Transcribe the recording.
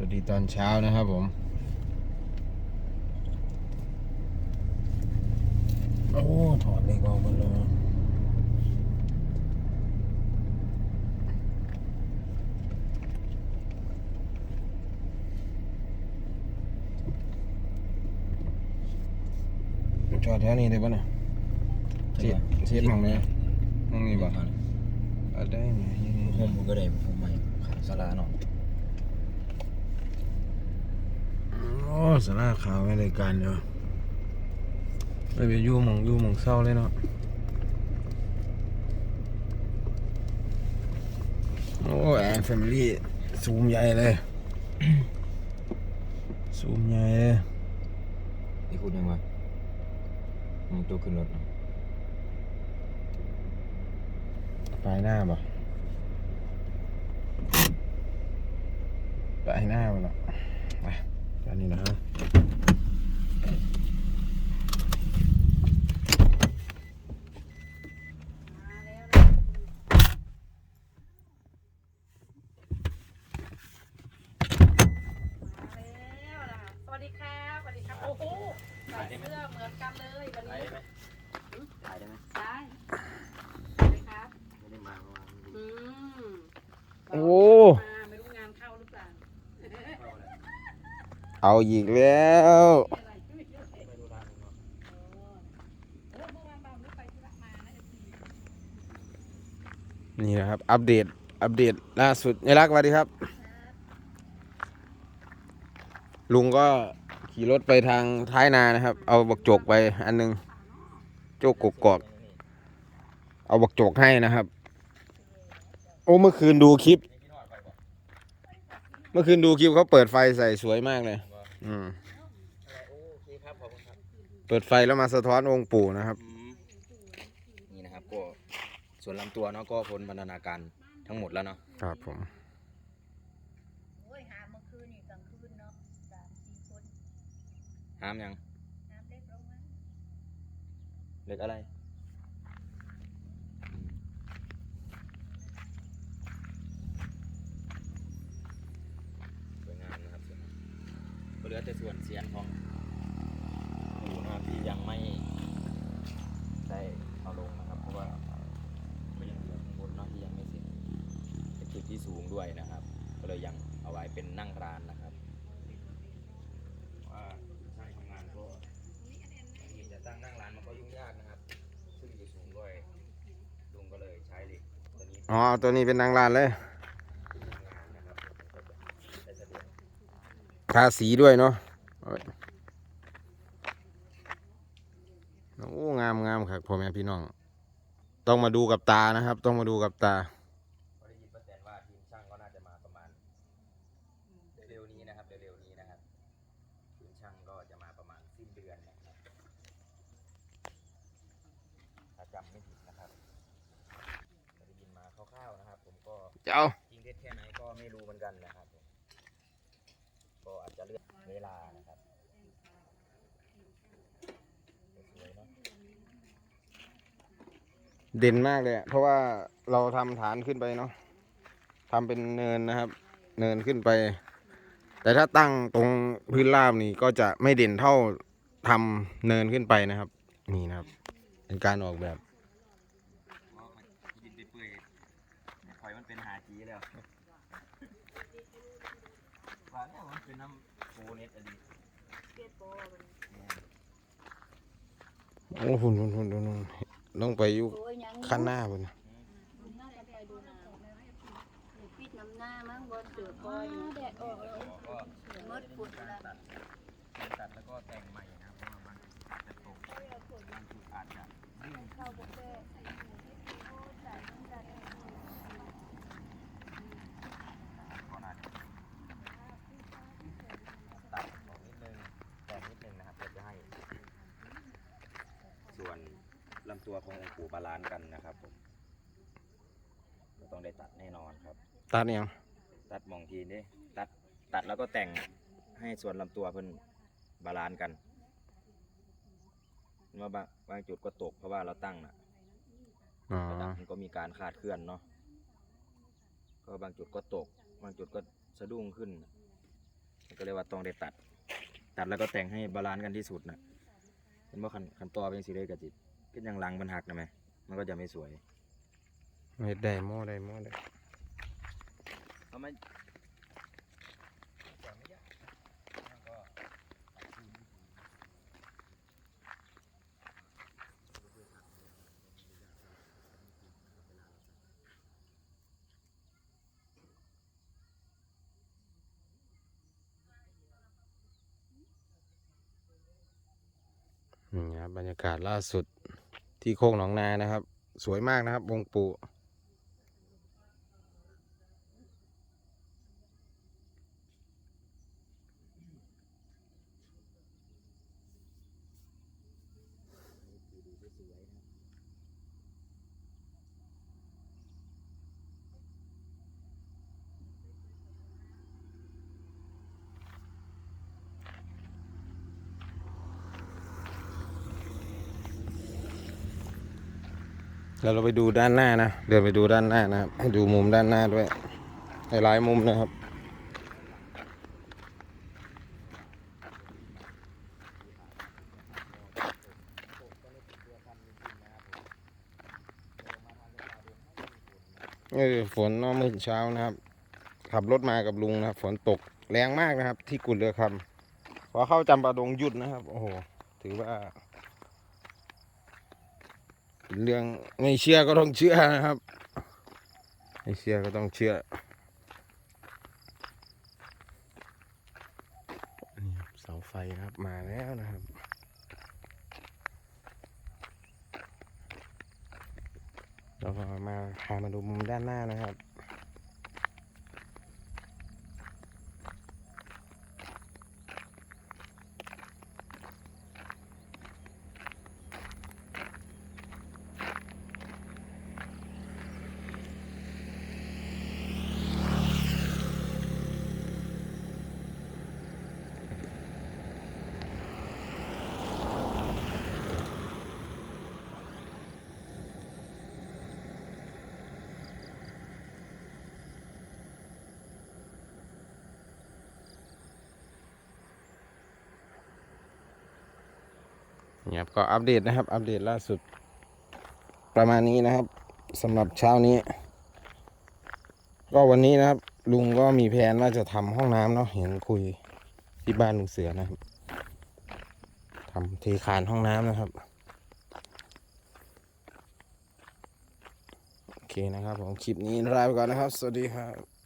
สวัสดีตอนเช้านะครับผม โอ้ถอดเหล็กออกหมดเลยจอดแถวนี้ได้ปะเนี่ยเสียเสียดมองไหมมองนี่บ่เอาได้ไหมยังไงผมก็ได้ผมใหม่ขายสลาเนาะ โอ้ สาราขาวไม่รายการเนาะไม่ไปอยู่หมองอยู่หมองเศร้าเลยเนาะโอ้แอนแฟมิลี่ซูมใหญ่เลย ซูมใหญ่เลยนี่พูดยังไงมึงตัวขึ้นรถเนาะปลายหน้าป่ะปลายหน้าไปละไปต อนนี้นะฮะแล้วล่ะสวัสดีครับสวัสดีครับโอ้ เอาอีกแล้ว นี่นะครับ อัปเดต อัปเดตล่าสุดยายรักสวัสดีครับ ลุงก็ขี่รถไปทางท้ายนานะครับ เอาบักโจกไปอันหนึง โจกกกอก เอาบักโจกให้นะครับ โอ้เมื่อคืนดูคลิป เมื่อคืนดูคลิปเขาเปิดไฟใส่สวยมากเลย อืมโอเคครับขอบคุณครับเปิดไฟแล้วมาสะท้อนองค์ปู่นะครับนี่นะครับก็ส่วนลำตัวเนาะก็พ้นบรรณาการทั้งหมดแล้วเนาะครับผม โอ้ยหาเมื่อคืนนี่กลางคืนเนาะสามสี่คนห้ามยังน้ำเล็กลงมาเล็กอะไร ส่วนเสียนของอูนะครับที่ยังไม่ได้เอาลงนะครับ เพราะว่าก็ยังเหลือข้างบนเนาะที่ยังไม่เสร็จเป็นจุดที่สูงด้วยนะครับ ก็เลยยังเอาไว้เป็นนั่งร้านนะครับว่าช่างทำงานก็ที่จะตั้งนั่งร้านมันก็ยุ่งยากนะครับ ซึ่งอยู่สูงด้วยลุงก็เลยใช้เหล็กตัวนี้อ๋อเอาตัวนี้เป็นนางลานเลยเป็นนั่งร้านนะครับก็จะได้สะดวก ทาสีด้วยเนาะโอ้งามงามครับ พ่อแม่พี่น้อง ต้องมาดูกับตานะครับ ต้องมาดูกับตาก็ได้ยินป้าแตนว่าทีมช่างก็น่าจะมาประมาณเร็วๆนี้นะครับเร็วๆนี้นะครับทีมช่างก็จะมาประมาณสิ้นเดือนนะครับถ้าจำไม่ผิดนะครับก็ได้ยินมาคร่าวๆนะครับ ผมก็เจ้าจริงเท็จแค่ไหนก็ไม่รู้เหมือนกันนะครับผมก็อาจจะเลือกเวลานะครับสวยๆเนาะ เด่นมากเลยอะเพราะว่าเราทำฐานขึ้นไปเนาะทำเป็นเนินนะครับ เนินขึ้นไป แต่ถ้าตั้งตรงพื้นราบนี่ก็จะไม่เด่นเท่าทำเนินขึ้นไปนะครับ นี่นะครับ เป็นการออกแบบว่ามันดินเปื่อยๆปล่อยมันเป็นหาจีแล้วว่าแล้วมันเป็นน้ำโฟเน็ตอะดีเปียโปมันเนี่ยโอ้หุ่นหุ่นหุ่นหุ่น หุ่นต้องไปอยู่โอ้ยยังข้างหน้าบนน่าจะไปดูน้ำปิดน้ำหน้ามั้งบนเสือคอยแดดออกแล้วก็มดปุดกาละรตัดการตัดแล้วก็แต่งใหม่นะครับเพราะว่ามันอาจจะตกบางจุดอาจจะไม่เข้าบุฟเฟ่จ่ายต้องจ่าย ก็น่าจะตัดออกนิดนึงแต่งนิดนึงนะครับเพื่อจะให้ ส่วนลำ ตัวขององค์ปู่บาลานซ์กันนะครับผมเราต้องได้ตัดแน่นอนครับ ตัดยังตัดหมองทีนี่ตัดตัดแล้วก็แต่งให้ส่วนลำตัวเพิ่นบาลานซ์กันว่าบางบางจุดก็ตกเพราะว่าเราตั้งน่ะอ๋อระดับมันก็มีการคลาดเคลื่อนเนาะก็บางจุดก็ตก บางจุดก็สะดุ้งขึ้น ก็เลยว่าต้องได้ตัด ตัดแล้วก็แต่งให้บาลานซ์กันที่สุดนะเห็นว่าขันขันต่อเป็นสีเลยกับจิต ก็ยังลังมันหักนะไหมมันก็จะไม่สวยไม่ได้โม่ได้โม่ได้ทำไมนี่ครับบรรยากาศล่าสุด ที่โคกหนองนานะครับ สวยมากนะครับวงปู่ แล้วเราไปดูด้านหน้านะ เดินไปดูด้านหน้านะครับ ให้ดูมุมด้านหน้าด้วยให้หลายมุมนะครับ เออฝนนามื่อเช้านะครับ ขับรถมากับลุงนะครับ ฝนตกแรงมากนะครับ ที่กุดเรือคำพอเข้าจำปาดงหยุดนะครับ โอ้โห ถือว่า เรื่องไม่เชื่อก็ต้องเชื่อนะครับ ไม่เชื่อก็ต้องเชื่อนี่ครับเสาไฟครับมาแล้วนะครับเราก็มาพามาดูมุมด้านหน้านะครับ นี่ครับก็อัปเดตนะครับ อัปเดตล่าสุด ประมาณนี้นะครับสำหรับเช้านี้ ก็วันนี้นะครับ ลุงก็มีแผนว่าจะทำห้องน้ำเนาะเห็นคุยที่บ้านลุงเสือนะครับทำเทคานห้องน้ำนะครับโอเคนะครับผมคลิปนี้ลาไปก่อนนะครับ สวัสดีครับ